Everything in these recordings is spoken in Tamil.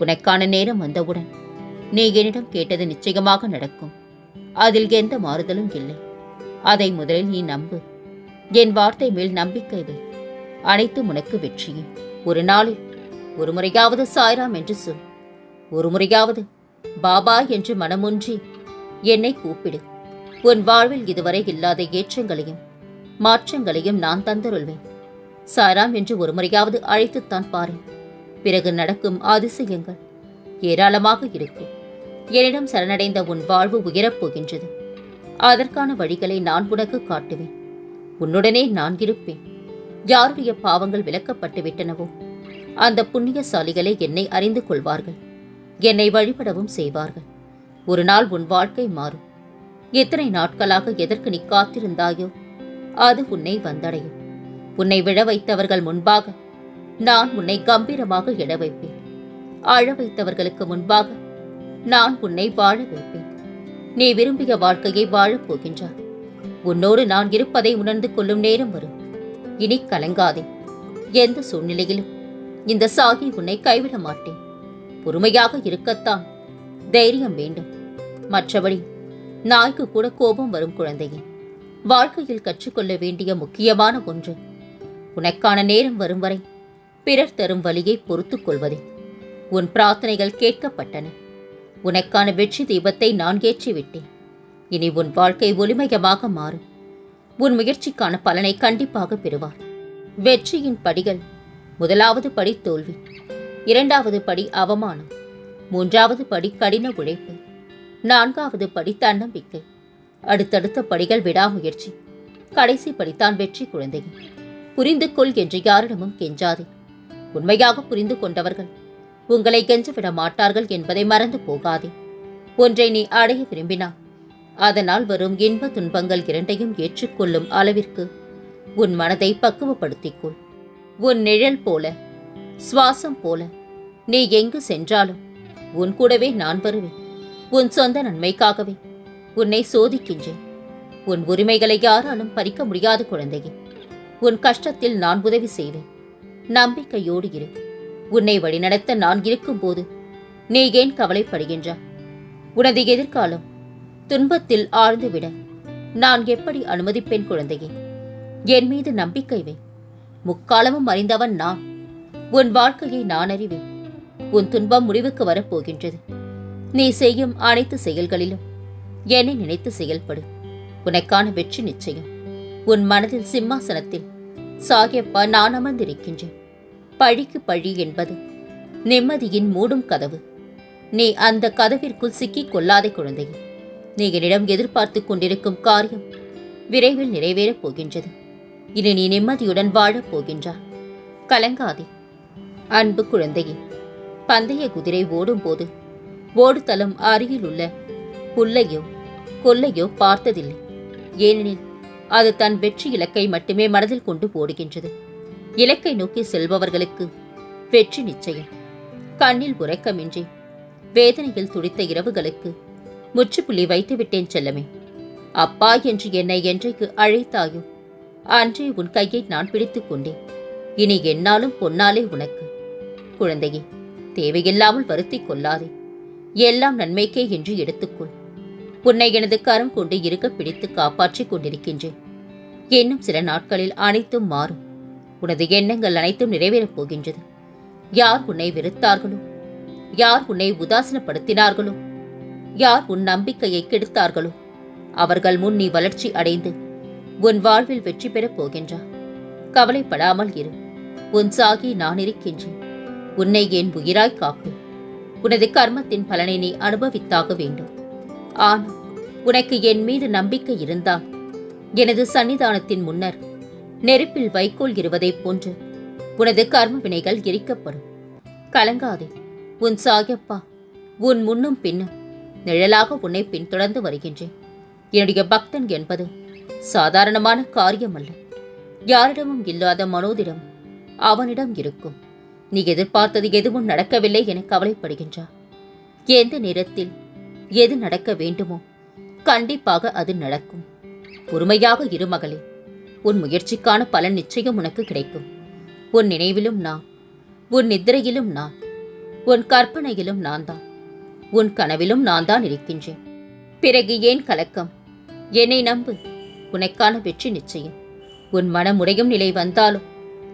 உனக்கான நேரம் வந்தவுடன் நீ என்னிடம் கேட்டது நிச்சயமாக நடக்கும். அதில் எந்த மாறுதலும் இல்லை. அதை முதலில் நீ நம்பு. என் வார்த்தை மேல் நம்பிக்கை வை. அனைத்தும் உனக்கு வெற்றியே. ஒரு நாளில் ஒரு முறையாவது சாய்ராம் என்று சொல். ஒரு முறையாவது பாபா என்று மனமுன்றி என்னை கூப்பிடு. உன் வாழ்வில் இதுவரை இல்லாத ஏற்றங்களையும் மாற்றங்களையும் நான் தந்தருள்வேன். சாராம் என்று ஒரு முறையாவது அழைத்துத்தான் பாரு பிறகு நடக்கும் அதிசயங்கள் ஏராளமாக இருக்கும். என்னிடம் சரணடைந்த உன் வாழ்வு உயரப் போகின்றது அதற்கான வழிகளை நான் உனக்கு காட்டுவேன். உன்னுடனே நான் இருப்பேன். யாருடைய பாவங்கள் விலக்கப்பட்டு விட்டனவோ அந்த புண்ணியசாலிகளை என்னை அறிந்து கொள்வார்கள். என்னை வழிபடவும் செய்வார்கள். ஒரு நாள் உன் வாழ்க்கை மாறும். எத்தனை நாட்களாக எதற்கு நீ காத்திருந்தாயோ அது உன்னை வந்தடையும். உன்னை விழ வைத்தவர்கள் முன்பாக நான் உன்னை கம்பீரமாக இட வைப்பேன். அழ வைத்தவர்களுக்கு முன்பாக நான் உன்னை வாழ வைப்பேன். நீ விரும்பிய வாழ்க்கையை வாழப் போகின்றாய். உன்னோடு நான் இருப்பதை உணர்ந்து கொள்ளும் நேரம் வரும். இனி கலங்காதே. எந்த சூழ்நிலையிலும் இந்த சாகி உன்னை கைவிட மாட்டேன். பொறுமையாக இருக்கத்தான் தைரியம் வேண்டும். மற்றபடி நாய்க்கு கூட கோபம் வரும் குழந்தையே. வாழ்க்கையில் கற்றுக்கொள்ள வேண்டிய முக்கியமான ஒன்று உனக்கான நேரம் வரும் வரை பிறர் தரும் வழியை பொறுத்துக் கொள்வதே. உன் பிரார்த்தனைகள் கேட்கப்பட்டன. உனக்கான வெற்றி தீபத்தை நான் ஏற்றிவிட்டேன். இனி உன் வாழ்க்கை ஒளிமயமாக மாறும். உன் முயற்சிக்கான பலனை கண்டிப்பாக பெறுவார் வெற்றியின் படிகள். முதலாவது படி தோல்வி. இரண்டாவது படி அவமானம். மூன்றாவது படி கடின உழைப்பு. நான்காவது படி தன்னம்பிக்கை. அடுத்தடுத்த படிகள் விடாமுயற்சி. கடைசி படித்தான் வெற்றி குழந்தை புரிந்து கொள் என்று யாரிடமும் கெஞ்சாதே. உண்மையாக புரிந்து கொண்டவர்கள். உங்களை கெஞ்சிவிட மாட்டார்கள் என்பதை மறந்து போகாதே. ஒன்றை நீ அடைய விரும்பினா அதனால் வரும் இன்ப துன்பங்கள் இரண்டையும் ஏற்றுக்கொள்ளும் அளவிற்கு உன் மனதை பக்குவப்படுத்திக் கொள். உன் நிழல் போல சுவாசம் போல நீ எங்கு சென்றாலும் உன் கூடவே நான் வருவேன். உன் சொந்த நன்மைக்காகவே உன்னை சோதிக்கின்றேன். உன் உரிமைகளை யாராலும் பறிக்க முடியாத குழந்தையே உன் கஷ்டத்தில் நான் உதவி செய்வேன். நம்பிக்கையோடு இரு. உன்னை வழிநடத்த நான் இருக்கும்போது நீ ஏன் கவலைப்படுகின்றாய்? உனது எதிர்காலம் துன்பத்தில் ஆழ்ந்துவிட நான் எப்படி அனுமதிப்பேன் குழந்தையே? என் மீது நம்பிக்கை வை. முக்காலமும் அறிந்தவன் நான். உன் வாழ்க்கையை நான் அறிவேன். உன் துன்பம் முடிவுக்கு வரப்போகின்றது. நீ செய்யும் அனைத்து செயல்களிலும் என்னை நினைத்து செயல்படு. உனக்கான வெற்றி நிச்சயம். உன் மனதில் சிம்மாசனத்தில் சாகியப்பா நான் அமர்ந்திருக்கின்றேன். பழிக்கு பழி என்பது நிம்மதியின் மூடும் கதவு. நீ அந்த கதவிற்குள் சிக்கிக் கொள்ளாதே குழந்தையே நீ என்னிடம் கொண்டிருக்கும் காரியம் விரைவில் நிறைவேறப் போகின்றது. இனி நீ நிம்மதியுடன் வாழப் போகின்றாய் கலங்காதே. அன்பு குழந்தையே பந்தய குதிரை ஓடும்போது ஓடுதளம் அருகில் உள்ள புல்லையோ கொல்லையோ பார்த்ததில்லை. ஏனெனில் அது தன் வெற்றி இலக்கை மட்டுமே மனதில் கொண்டு ஓடுகின்றது. இலக்கை நோக்கி செல்பவர்களுக்கு வெற்றி நிச்சயம். கண்ணில் உறக்கமின்றி வேதனையில் துடித்த இரவுகளுக்கு முற்றுப்புள்ளி வைத்துவிட்டேன் செல்லமே. அப்பா என்று என்னை என்றைக்கு அழைத்தாயோ அன்றே உன் கையை நான் பிடித்துக் கொண்டேன். இனி என்னாலும் பொன்னாலே உனக்கு. குழந்தையே தேவையில்லாமல் வருத்திக் கொள்ளாதே. எல்லாம் நன்மைக்கே என்று எடுத்துக்கொள். உன்னை எனது கரம் கொண்டு இருக்க பிடித்து காப்பாற்றிக் கொண்டிருக்கின்றேன். இன்னும் சில நாட்களில் அனைத்தும் மாறும். உனது எண்ணங்கள் அனைத்தும் நிறைவேறப் போகின்றது. யார் உன்னை வெறுத்தார்களோ? யார் உன்னை உதாசீனப்படுத்தினார்களோ? யார் உன் நம்பிக்கையை கெடுத்தார்களோ? அவர்கள் முன் நீ வளர்ச்சி அடைந்து உன் வாழ்வில் வெற்றி பெறப் போகின்றார் கவலைப்படாமல் இரு. உன் சாகி நான் இருக்கின்றேன். உன்னை என் உயிராய் காக்கும் உனது கர்மத்தின் பலனை நீ அனுபவித்தாக வேண்டும். ஆனால் உனக்கு என் மீது நம்பிக்கை இருந்தால் எனது சன்னிதானத்தின் முன்னர் நெருப்பில் வைக்கோல் இருவதைப் போன்று உனது கர்ம வினைகள் எரிக்கப்படும். கலங்காதே. உன் சாயப்பா உன் முன்னும் பின்னும் நிழலாக உன்னை பின்தொடர்ந்து வருகின்றேன். என்னுடைய பக்தன் என்பது சாதாரணமான காரியம் அல்ல யாரிடமும் இல்லாத மனோதிடம் அவனிடம் இருக்கும். நீ எதிர்பார்த்தது எதுவும் நடக்கவில்லை என கவலைப்படுகின்றார் எந்த நேரத்தில் எது நடக்க வேண்டுமோ கண்டிப்பாக அது நடக்கும். பொறுமையாக இரு மகளே. உன் முயற்சிக்கான பலன் நிச்சயம் உனக்கு கிடைக்கும். உன் நினைவிலும் நான் உன் நித்திரையிலும் நான் உன் கற்பனையிலும் நான் தான் உன் கனவிலும் நான் தான் இருக்கின்றேன். பிறகு ஏன் கலக்கம்? என்னை நம்பு உனக்கான வெற்றி நிச்சயம். உன் மனமுடையும் நிலை வந்தாலும்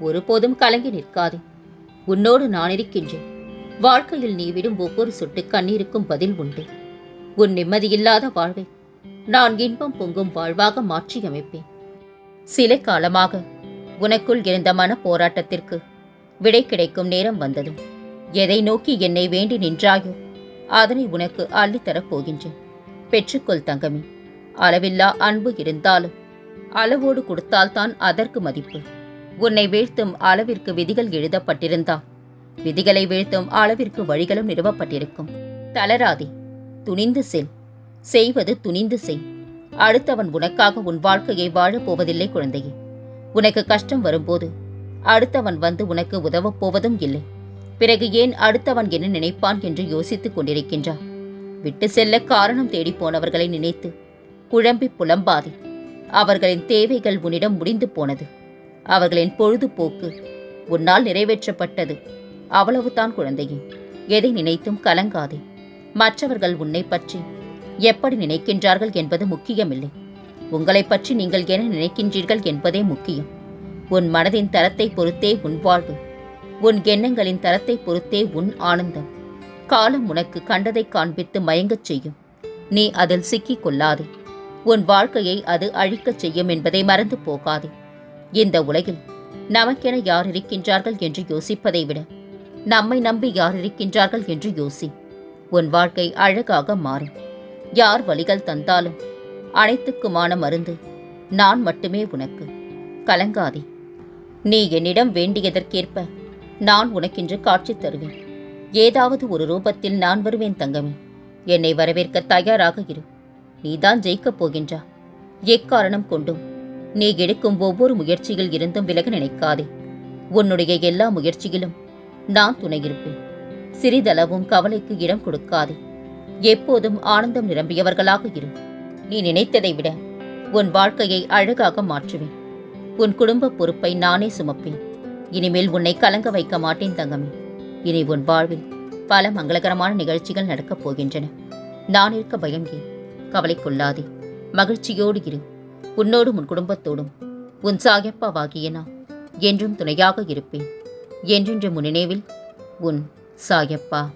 ஒருபோதும் கலங்கி நிற்காதே. உன்னோடு நான் இருக்கின்றேன். வாழ்க்கையில் நீ விடும் ஒவ்வொரு சொட்டு கண்ணீருக்கும் பதில் உண்டு. உன் நிம்மதியில்லாத வாழ்வை நான் இன்பம் பொங்கும் வாழ்வாக மாற்றியமைப்பேன். சில காலமாக. உனக்குள் இருந்த மன போராட்டத்திற்கு விடை கிடைக்கும் நேரம் வந்ததும் எதை நோக்கி என்னை வேண்டி நின்றாயோ அதனை உனக்கு அள்ளித்தரப் போகின்றேன். பெற்றுக்கொள் தங்கமே. அளவில்லா அன்பு இருந்தாலும் அளவோடு கொடுத்தால்தான் அதற்கு மதிப்பு. உன்னை வீழ்த்தும் அளவிற்கு விதிகள் எழுதப்பட்டிருந்தால் விதிகளை வீழ்த்தும் அளவிற்கு வழிகளும் நிறுவப்பட்டிருக்கும். தளராதே. துணிந்து செல். செய்வது துணிந்து செய். அடுத்தவன் உனக்காக உன் வாழ்க்கையை வாழப் போவதில்லை குழந்தையே. உனக்கு கஷ்டம் வரும்போது அடுத்தவன் வந்து உனக்கு உதவப் போவதும் இல்லை. பிறகு ஏன் அடுத்தவன் என்ன நினைப்பான் என்று யோசித்துக் கொண்டிருக்கின்றான் விட்டு செல்ல காரணம் தேடி போனவர்களை நினைத்து குழம்பி புலம்பாதே. அவர்களின் தேவைகள் உன்னிடம் முடிந்து போனது. அவர்களின் பொழுதுபோக்கு உன்னால் நிறைவேற்றப்பட்டது. அவ்வளவுதான் குழந்தையே. எதை நினைத்தும் கலங்காதே. மற்றவர்கள் உன்னை பற்றி எப்படி நினைக்கின்றார்கள் என்பது முக்கியமில்லை. உங்களைப் பற்றி நீங்கள் என்ன நினைக்கின்றீர்கள் என்பதே முக்கியம். உன் மனதின் தரத்தை பொறுத்தே உன் வாழ்வு. உன் எண்ணங்களின் தரத்தை பொறுத்தே உன் ஆனந்தம். காலம் உனக்கு கண்டதை காண்பித்து மயங்கச் செய்யும். நீ அதில் சிக்கிக் கொள்ளாதே. உன் வாழ்க்கையை அது அழிக்கச் செய்யும் என்பதை மறந்து போகாதே. இந்த உலகில் நமக்கென யார் இருக்கின்றார்கள் என்று யோசிப்பதை விட நம்மை நம்பி யார் இருக்கின்றார்கள் என்று யோசி. உன் வாழ்க்கை அழகாக மாறும். யார் வழிகள் தந்தாலும் அனைத்துக்குமான மருந்து நான் மட்டுமே உனக்கு. கலங்காதே. நீ என்னிடம் வேண்டியதற்கேற்ப நான் உனக்கென்று காட்சி தருவேன். ஏதாவது ஒரு ரூபத்தில் நான் வருவேன் தங்கமே. என்னை வரவேற்க தயாராக இரு. நீதான் ஜெயிக்கப் போகின்றா. எக்காரணம் கொண்டும் நீ எடுக்கும் ஒவ்வொரு முயற்சியில் இருந்தும் விலக நினைக்காதே. உன்னுடைய எல்லா முயற்சியிலும் நான் துணையிருப்பேன் சிறிதளவும் கவலைக்கு இடம் கொடுக்காதே. எப்போதும் ஆனந்தம் நிரம்பியவர்களாக இரு. நீ நினைத்ததை விட உன் வாழ்க்கையை அழகாக மாற்றுவேன். உன் குடும்ப பொறுப்பை நானே சுமப்பேன். இனிமேல் உன்னை கலங்க வைக்க மாட்டேன் தங்கமே. இனி உன் வாழ்வில் பல மங்களகரமான நிகழ்ச்சிகள் நடக்கப் போகின்றன. நான் இருக்க பயம் ஏன்? கவலை கொள்ளாதே. மகிழ்ச்சியோடு இரு. உன்னோடும் உன் குடும்பத்தோடும். உன் சாயப்பாவாகிய நான் என்றும் துணையாக இருப்பேன். என்றென்று முன் நினைவில் உன் சாயப்பா.